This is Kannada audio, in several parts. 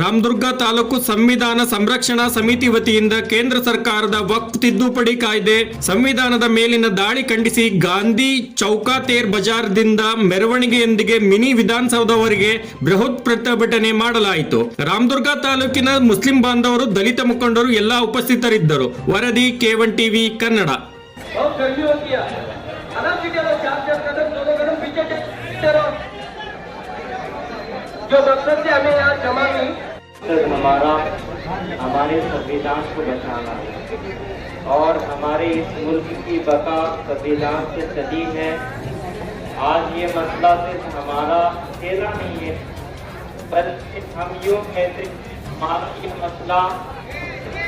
ರಾಮದುರ್ಗ ತಾಲೂಕು ಸಂವಿಧಾನ ಸಂರಕ್ಷಣಾ ಸಮಿತಿ ವತಿಯಿಂದ ಕೇಂದ್ರ ಸರ್ಕಾರದ ವಕ್ಫ್ ತಿದ್ದುಪಡಿ ಕಾಯ್ದೆ ಸಂವಿಧಾನದ ಮೇಲಿನ ದಾಳಿ ಖಂಡಿಸಿ ಗಾಂಧಿ ಚೌಕಾತೇರ್ ಬಜಾರ್ದಿಂದ ಮೆರವಣಿಗೆಯೊಂದಿಗೆ ಮಿನಿ ವಿಧಾನಸೌಧವರೆಗೆ ಬೃಹತ್ ಪ್ರತಿಭಟನೆ ಮಾಡಲಾಯಿತು ರಾಮದುರ್ಗ ತಾಲೂಕಿನ ಮುಸ್ಲಿಂ ಬಾಂಧವರು ದಲಿತ ಮುಖಂಡರು ಎಲ್ಲಾ ಉಪಸ್ಥಿತರಿದ್ದರು ವರದಿ ಕೇವನ್ ಟಿವಿ ಕನ್ನಡ बहुत गर्मी होती है अलग की चलो चार चार कदम दोनों कदम पीछे चलो जो मकसद से हमें यहाँ जमा की मकसद हमारा, हमारे संविधान को बचाना है। और हमारे इस मुल्क की बका संविधान से सदी है। आज ये मसला सिर्फ़ हमारा अकेला नहीं है, बल्कि हम यूँ कहते हैं मसला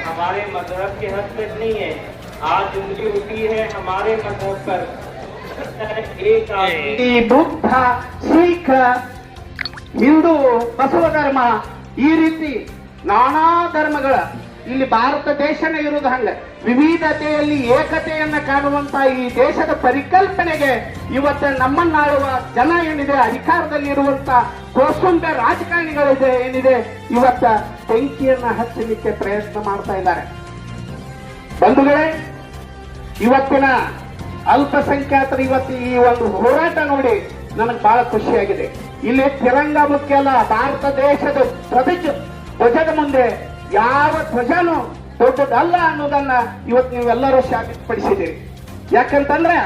हमारे मज़हब के हद तक नहीं है। आज उनकी उठी है हमारे मज़हब पर। एक आदमी बुद्धा, सिख, हिंदू बसो ಈ ರೀತಿ ನಾನಾ ಧರ್ಮಗಳ, ಇಲ್ಲಿ ಭಾರತ ದೇಶನೇ ಇರುವುದು ಹಂಗ. ವಿವಿಧತೆಯಲ್ಲಿ ಏಕತೆಯನ್ನ ಕಾಣುವಂತ ಈ ದೇಶದ ಪರಿಕಲ್ಪನೆಗೆ ಇವತ್ತು ನಮ್ಮನ್ನಾಳುವ ಜನ ಏನಿದೆ, ಅಧಿಕಾರದಲ್ಲಿ ಇರುವಂತ ಕೋಸುಂಬೆ ರಾಜಕಾರಣಿಗಳಿದೆ ಏನಿದೆ, ಇವತ್ತ ಬೆಂಕಿಯನ್ನ ಹಚ್ಚಲಿಕ್ಕೆ ಪ್ರಯತ್ನ ಮಾಡ್ತಾ ಇದ್ದಾರೆ. ಬಂಧುಗಳೇ, ಇವತ್ತಿನ ಅಲ್ಪಸಂಖ್ಯಾತರು ಇವತ್ತು ಈ ಒಂದು ಹೋರಾಟ ನೋಡಿ ನನಗೆ ಬಹಳ ಖುಷಿಯಾಗಿದೆ. ಇಲ್ಲಿ ತಿರಂಗ ಮುಖ್ಯ ಅಲ್ಲ, ಭಾರತ ದೇಶದ ಧ್ವಜ ಧ್ವಜದ ಮುಂದೆ ಯಾವ ಧ್ವಜನೂ ದೊಡ್ಡದಲ್ಲ ಅನ್ನೋದನ್ನ ಇವತ್ತು ನೀವೆಲ್ಲರೂ ಸಾಬೀತುಪಡಿಸಿದ್ದೀರಿ ಯಾಕಂತಂದ್ರೆ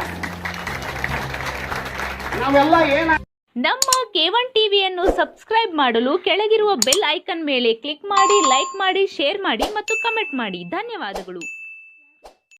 ನಾವೆಲ್ಲ ಏನ ನಮ್ಮ ಕೇವನ್ ಟಿವಿಯನ್ನು ಸಬ್ಸ್ಕ್ರೈಬ್ ಮಾಡಲು ಕೆಳಗಿರುವ ಬೆಲ್ ಐಕನ್ ಮೇಲೆ ಕ್ಲಿಕ್ ಮಾಡಿ, ಲೈಕ್ ಮಾಡಿ, ಶೇರ್ ಮಾಡಿ ಮತ್ತು ಕಮೆಂಟ್ ಮಾಡಿ. ಧನ್ಯವಾದಗಳು.